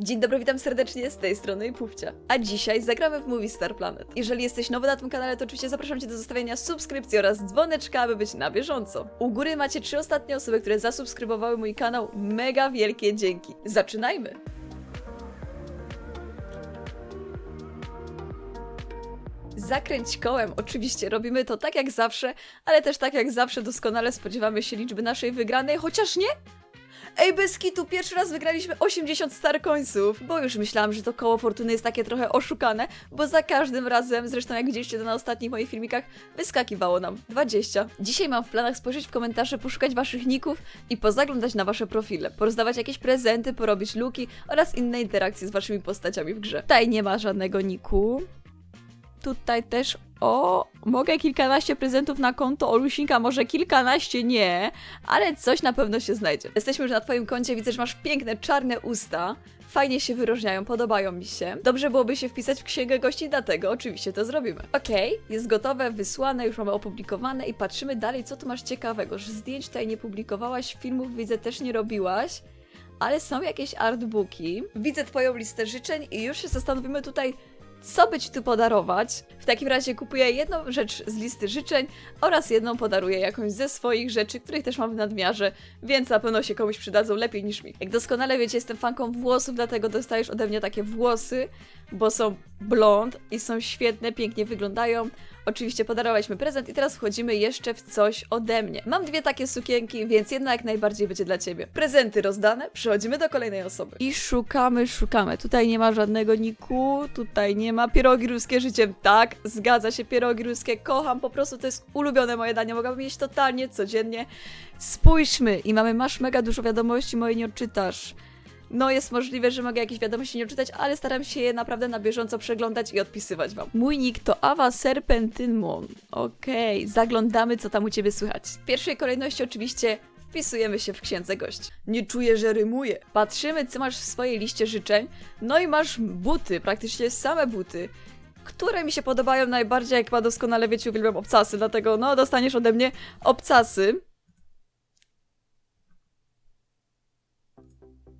Dzień dobry, witam serdecznie z tej strony Pufcia. A dzisiaj zagramy w Movie Star Planet. Jeżeli jesteś nowy na tym kanale, to oczywiście zapraszam Cię do zostawienia subskrypcji oraz dzwoneczka, aby być na bieżąco. U góry macie trzy ostatnie osoby, które zasubskrybowały mój kanał. Mega wielkie dzięki. Zaczynajmy! Zakręć kołem. Oczywiście robimy to tak jak zawsze, ale też tak jak zawsze doskonale spodziewamy się liczby naszej wygranej, chociaż nie? Ej, bez kitu, pierwszy raz wygraliśmy 80 star coinsów, bo już myślałam, że to koło fortuny jest takie trochę oszukane, bo za każdym razem, zresztą jak widzieliście to na ostatnich moich filmikach, wyskakiwało nam 20. Dzisiaj mam w planach spojrzeć w komentarze, poszukać waszych ników i pozaglądać na wasze profile, porozdawać jakieś prezenty, porobić luki oraz inne interakcje z waszymi postaciami w grze. Tutaj nie ma żadnego niku. Tutaj też o, mogę kilkanaście prezentów na konto Olusinka, może kilkanaście nie, ale coś na pewno się znajdzie. Jesteśmy już na twoim koncie, widzę, że masz piękne, czarne usta. Fajnie się wyróżniają, podobają mi się. Dobrze byłoby się wpisać w księgę gości, dlatego oczywiście to zrobimy. Okej, jest gotowe, wysłane, już mamy opublikowane i patrzymy dalej, co tu masz ciekawego. Że zdjęć tutaj nie publikowałaś, filmów widzę też nie robiłaś, ale są jakieś artbooki. Widzę twoją listę życzeń i już się zastanowimy tutaj, co by ci tu podarować. W takim razie kupuję jedną rzecz z listy życzeń oraz jedną podaruję jakąś ze swoich rzeczy, których też mam w nadmiarze, więc na pewno się komuś przydadzą lepiej niż mi. Jak doskonale wiecie, jestem fanką włosów, dlatego dostajesz ode mnie takie włosy, bo są blond i są świetne, pięknie wyglądają. Oczywiście podarowaliśmy prezent i teraz wchodzimy jeszcze w coś ode mnie. Mam dwie takie sukienki, więc jedna jak najbardziej będzie dla ciebie. Prezenty rozdane, przechodzimy do kolejnej osoby. I szukamy, szukamy. Tutaj nie ma żadnego niku, tutaj nie ma pierogi ruskie życiem. Tak, zgadza się, pierogi ruskie kocham, po prostu to jest ulubione moje danie, mogłabym jeść totalnie, codziennie. Spójrzmy i mamy, masz mega dużo wiadomości, moje nie odczytasz. No, jest możliwe, że mogę jakieś wiadomości nie odczytać, ale staram się je naprawdę na bieżąco przeglądać i odpisywać wam. Mój nick to Awa Serpentynmon. Okej, zaglądamy, co tam u ciebie słychać. W pierwszej kolejności oczywiście wpisujemy się w księdze gości. Nie czuję, że rymuję. Patrzymy, co masz w swojej liście życzeń. No i masz buty, praktycznie same buty. Które mi się podobają najbardziej, jak chyba doskonale wiecie, uwielbiam obcasy, dlatego no, dostaniesz ode mnie obcasy.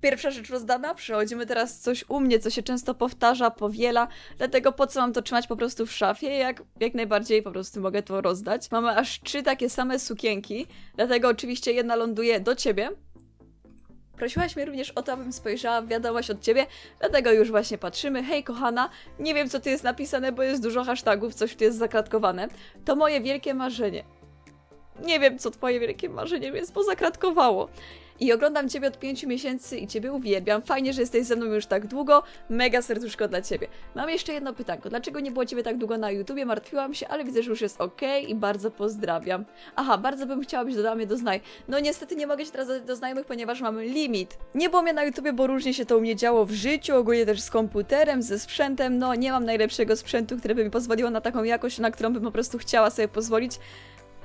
Pierwsza rzecz rozdana, przechodzimy teraz coś u mnie, co się często powtarza, powiela, dlatego po co mam to trzymać po prostu w szafie, jak, jak najbardziej po prostu mogę to rozdać. Mamy aż trzy takie same sukienki, dlatego oczywiście jedna ląduje do ciebie. Prosiłaś mnie również o to, abym spojrzała w wiadomość od ciebie, dlatego już właśnie patrzymy. Hej kochana, nie wiem co tu jest napisane, bo jest dużo hashtagów, coś tu jest zakratkowane. To moje wielkie marzenie. Nie wiem, co twoje wielkie marzenie jest, bo zakratkowało. I oglądam Ciebie od 5 miesięcy i Ciebie uwielbiam. Fajnie, że jesteś ze mną już tak długo. Mega serduszko dla Ciebie. Mam jeszcze jedno pytanko. Dlaczego nie było Ciebie tak długo na YouTubie? Martwiłam się, ale widzę, że już jest ok i bardzo pozdrawiam. Aha, bardzo bym chciała, byś dodała mnie do znaj. No niestety nie mogę się teraz dodać do znajomych, ponieważ mamy limit. Nie było mnie na YouTubie, bo różnie się to u mnie działo w życiu, ogólnie też z komputerem, ze sprzętem. No nie mam najlepszego sprzętu, który by mi pozwoliło na taką jakość, na którą bym po prostu chciała sobie pozwolić.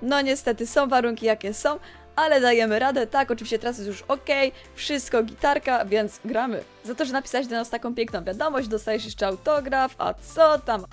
No niestety są warunki jakie są, ale dajemy radę, tak, oczywiście teraz jest już ok, wszystko gitarka, więc gramy. Za to, że napisałeś do nas taką piękną wiadomość, dostajesz jeszcze autograf, a co tam?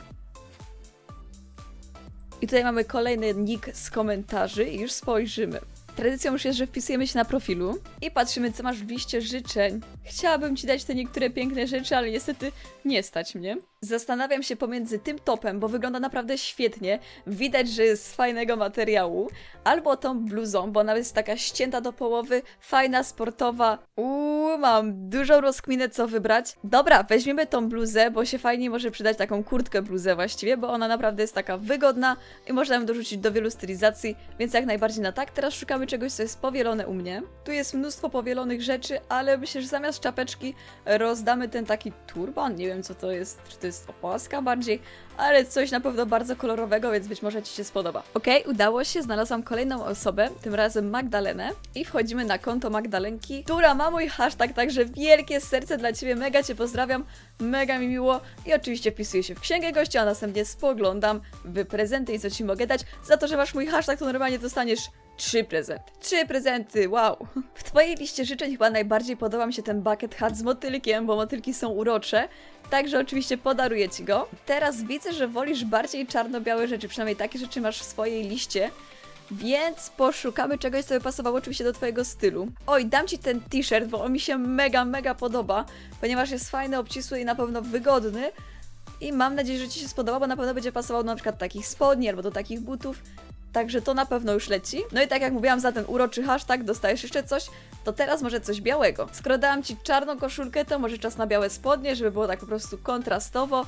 I tutaj mamy kolejny nick z komentarzy i już spojrzymy. Tradycją już jest, że wpisujemy się na profilu i patrzymy, co masz w liście życzeń. Chciałabym ci dać te niektóre piękne rzeczy, ale niestety nie stać mnie. Zastanawiam się pomiędzy tym topem, bo wygląda naprawdę świetnie. Widać, że jest z fajnego materiału. Albo tą bluzą, bo ona jest taka ścięta do połowy, fajna, sportowa. Uuu, mam dużą rozkminę, co wybrać. Dobra, weźmiemy tą bluzę, bo się fajnie może przydać taką kurtkę bluzę właściwie, bo ona naprawdę jest taka wygodna i można ją dorzucić do wielu stylizacji, więc jak najbardziej na tak. Teraz szukamy czegoś, co jest powielone u mnie. Tu jest mnóstwo powielonych rzeczy, ale myślę, że zamiast czapeczki rozdamy ten taki turban. Nie wiem, co to jest, czy to jest opaska bardziej, ale coś na pewno bardzo kolorowego, więc być może Ci się spodoba. Okej, udało się, znalazłam kolejną osobę, tym razem Magdalenę i wchodzimy na konto Magdalenki, która ma mój hashtag, także wielkie serce dla Ciebie, mega Cię pozdrawiam, mega mi miło i oczywiście wpisuję się w księgę gości, a następnie spoglądam w prezenty i co Ci mogę dać. Za to, że masz mój hashtag, to normalnie dostaniesz Trzy prezenty. Trzy prezenty, wow. W Twojej liście życzeń chyba najbardziej podoba mi się ten bucket hat z motylkiem, bo motylki są urocze. Także oczywiście podaruję Ci go. Teraz widzę, że wolisz bardziej czarno-białe rzeczy, przynajmniej takie rzeczy masz w swojej liście. Więc poszukamy czegoś, co by pasowało oczywiście do twojego stylu. Oj, dam ci ten t-shirt, bo on mi się mega, mega podoba, ponieważ jest fajny, obcisły i na pewno wygodny. I mam nadzieję, że ci się spodoba, bo na pewno będzie pasował do na przykład takich spodni albo do takich butów. Także to na pewno już leci. No i tak jak mówiłam, za ten uroczy hashtag dostajesz jeszcze coś, to teraz może coś białego. Skoro dałam ci czarną koszulkę, to może czas na białe spodnie, żeby było tak po prostu kontrastowo.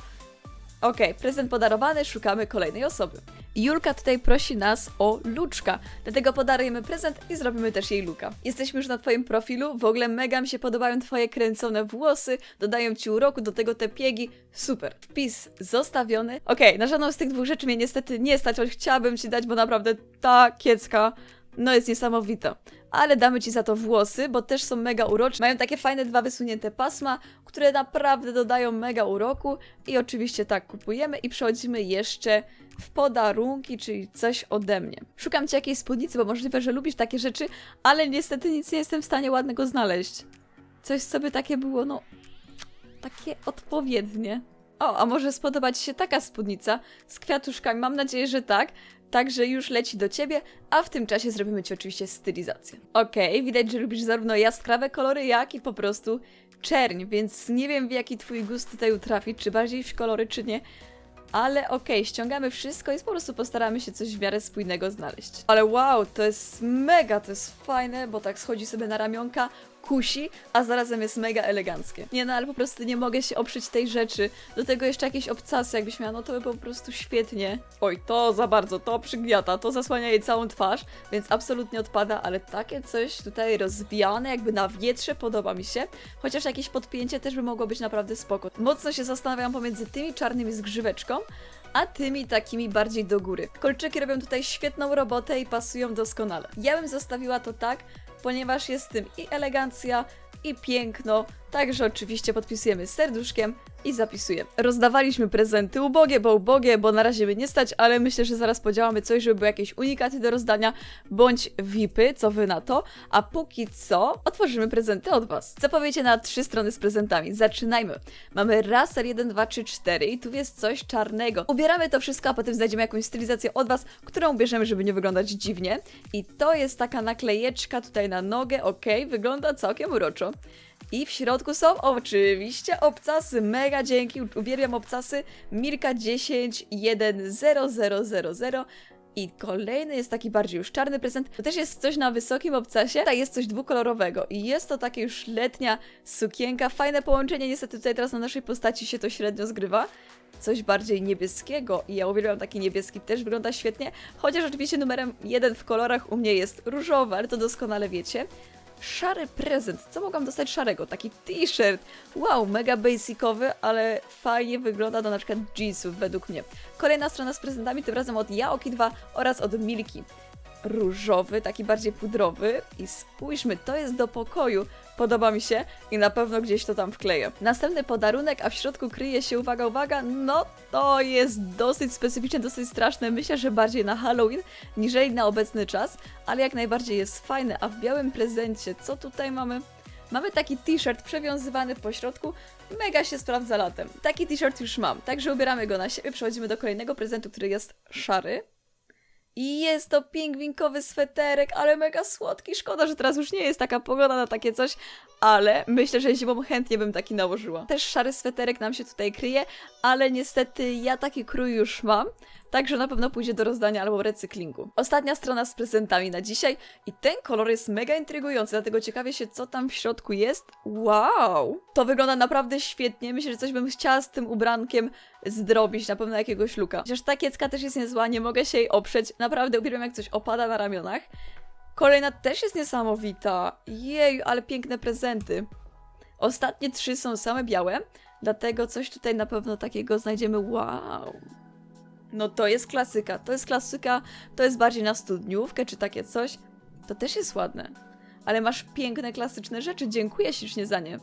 Okej, prezent podarowany, szukamy kolejnej osoby. Julka tutaj prosi nas o luczka, dlatego podarujemy prezent i zrobimy też jej luka. Jesteśmy już na Twoim profilu, w ogóle mega mi się podobają Twoje kręcone włosy, dodają Ci uroku, do tego te piegi, super. Wpis zostawiony. Okej, na żadną z tych dwóch rzeczy mnie niestety nie stać, choć chciałabym Ci dać, bo naprawdę ta kiecka, no jest niesamowita. Ale damy Ci za to włosy, bo też są mega urocze. Mają takie fajne dwa wysunięte pasma, które naprawdę dodają mega uroku. I oczywiście tak kupujemy i przechodzimy jeszcze w podarunki, czyli coś ode mnie. Szukam Ci jakiejś spódnicy, bo możliwe, że lubisz takie rzeczy, ale niestety nic nie jestem w stanie ładnego znaleźć. Coś, co by takie było, no, takie odpowiednie. O, a może spodoba Ci się taka spódnica z kwiatuszkami? Mam nadzieję, że tak. Także już leci do Ciebie, a w tym czasie zrobimy Ci oczywiście stylizację. Okej, widać, że lubisz zarówno jaskrawe kolory, jak i po prostu czerń, więc nie wiem w jaki Twój gust tutaj utrafi, czy bardziej w kolory, czy nie. Ale okej, ściągamy wszystko i po prostu postaramy się coś w miarę spójnego znaleźć. Ale wow, to jest mega, to jest fajne, bo tak schodzi sobie na ramionka, kusi, a zarazem jest mega eleganckie. Nie no, ale po prostu nie mogę się oprzeć tej rzeczy. Do tego jeszcze jakieś obcasy jakbyś miała, no to by po prostu świetnie. Oj, to za bardzo, to przygniata, to zasłania jej całą twarz, więc absolutnie odpada, ale takie coś tutaj rozwijane, jakby na wietrze, podoba mi się. Chociaż jakieś podpięcie też by mogło być naprawdę spoko. Mocno się zastanawiam pomiędzy tymi czarnymi z grzyweczką, a tymi takimi bardziej do góry. Kolczyki robią tutaj świetną robotę i pasują doskonale. Ja bym zostawiła to tak, ponieważ jest w tym i elegancja, i piękno, także oczywiście podpisujemy serduszkiem i zapisujemy. Rozdawaliśmy prezenty ubogie, bo ubogie, bo na razie by nie stać, ale myślę, że zaraz podziałamy coś, żeby były jakieś unikaty do rozdania, bądź VIPy, co wy na to, a póki co otworzymy prezenty od was. Co powiecie na trzy strony z prezentami? Zaczynajmy. Mamy raser 1, 2, 3, 4 i tu jest coś czarnego. Ubieramy to wszystko, a potem znajdziemy jakąś stylizację od was, którą ubierzemy, żeby nie wyglądać dziwnie. I to jest taka naklejeczka tutaj na nogę, ok, wygląda całkiem uroczo. I w środku są oczywiście obcasy. Mega dzięki, uwielbiam obcasy. Mirka 10 1 0 0 0 0. I kolejny jest taki bardziej już czarny prezent. To też jest coś na wysokim obcasie. Tutaj jest coś dwukolorowego. I jest to takie już letnia sukienka. Fajne połączenie. Niestety tutaj teraz na naszej postaci się to średnio zgrywa. Coś bardziej niebieskiego. I ja uwielbiam taki niebieski. Też wygląda świetnie. Chociaż oczywiście numerem jeden w kolorach u mnie jest różowy, ale to doskonale wiecie szary prezent. Co mogłam dostać szarego? Taki t-shirt. Wow, mega basicowy, ale fajnie wygląda do na przykład jeansów według mnie. Kolejna strona z prezentami, tym razem od Yaoki 2 oraz od Milki. Różowy, taki bardziej pudrowy i spójrzmy, to jest do pokoju. Podoba mi się i na pewno gdzieś to tam wkleję. Następny podarunek, a w środku kryje się, uwaga, uwaga, no to jest dosyć specyficzne, dosyć straszne. Myślę, że bardziej na Halloween, niżeli na obecny czas, ale jak najbardziej jest fajne. A w białym prezencie, co tutaj mamy? Mamy taki t-shirt przewiązywany po środku, mega się sprawdza latem. Taki t-shirt już mam, także ubieramy go na siebie, przechodzimy do kolejnego prezentu, który jest szary. I jest to pingwinkowy sweterek, ale mega słodki. Szkoda, że teraz już nie jest taka pogoda na takie coś, ale myślę, że zimą chętnie bym taki nałożyła. Też szary sweterek nam się tutaj kryje, ale niestety ja taki krój już mam, także na pewno pójdzie do rozdania albo recyklingu. Ostatnia strona z prezentami na dzisiaj i ten kolor jest mega intrygujący, dlatego ciekawie się, co tam w środku jest. Wow! To wygląda naprawdę świetnie. Myślę, że coś bym chciała z tym ubrankiem zdrobić, na pewno jakiegoś luka. Chociaż ta kiecka też jest niezła, nie mogę się jej oprzeć. Naprawdę uwielbiam, jak coś opada na ramionach. Kolejna też jest niesamowita. Jej, ale piękne prezenty. Ostatnie trzy są same białe, dlatego coś tutaj na pewno takiego znajdziemy. Wow! No to jest klasyka, to jest klasyka, to jest bardziej na studniówkę czy takie coś. To też jest ładne. Ale masz piękne, klasyczne rzeczy, dziękuję ślicznie za nie.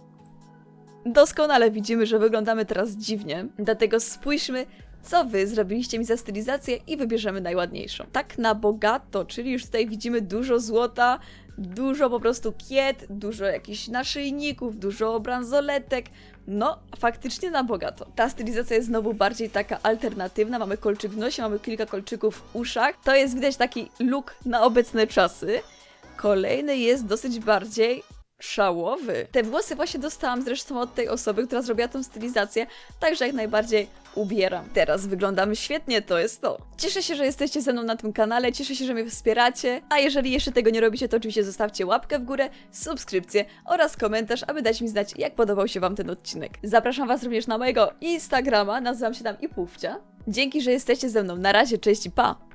Doskonale widzimy, że wyglądamy teraz dziwnie, dlatego spójrzmy, co wy zrobiliście mi za stylizację i wybierzemy najładniejszą. Tak na bogato, czyli już tutaj widzimy dużo złota, dużo po prostu kiet, dużo jakichś naszyjników, dużo bransoletek. No, faktycznie na bogato. Ta stylizacja jest znowu bardziej taka alternatywna. Mamy kolczyk w nosie, mamy kilka kolczyków w uszach. To jest widać taki look na obecne czasy. Kolejny jest dosyć bardziej szałowy. Te włosy właśnie dostałam zresztą od tej osoby, która zrobiła tą stylizację, także jak najbardziej ubieram. Teraz wyglądamy świetnie, to jest to. Cieszę się, że jesteście ze mną na tym kanale, cieszę się, że mnie wspieracie, a jeżeli jeszcze tego nie robicie, to oczywiście zostawcie łapkę w górę, subskrypcję oraz komentarz, aby dać mi znać, jak podobał się Wam ten odcinek. Zapraszam Was również na mojego Instagrama, nazywam się tam Ipówcia. Dzięki, że jesteście ze mną. Na razie, cześć i pa!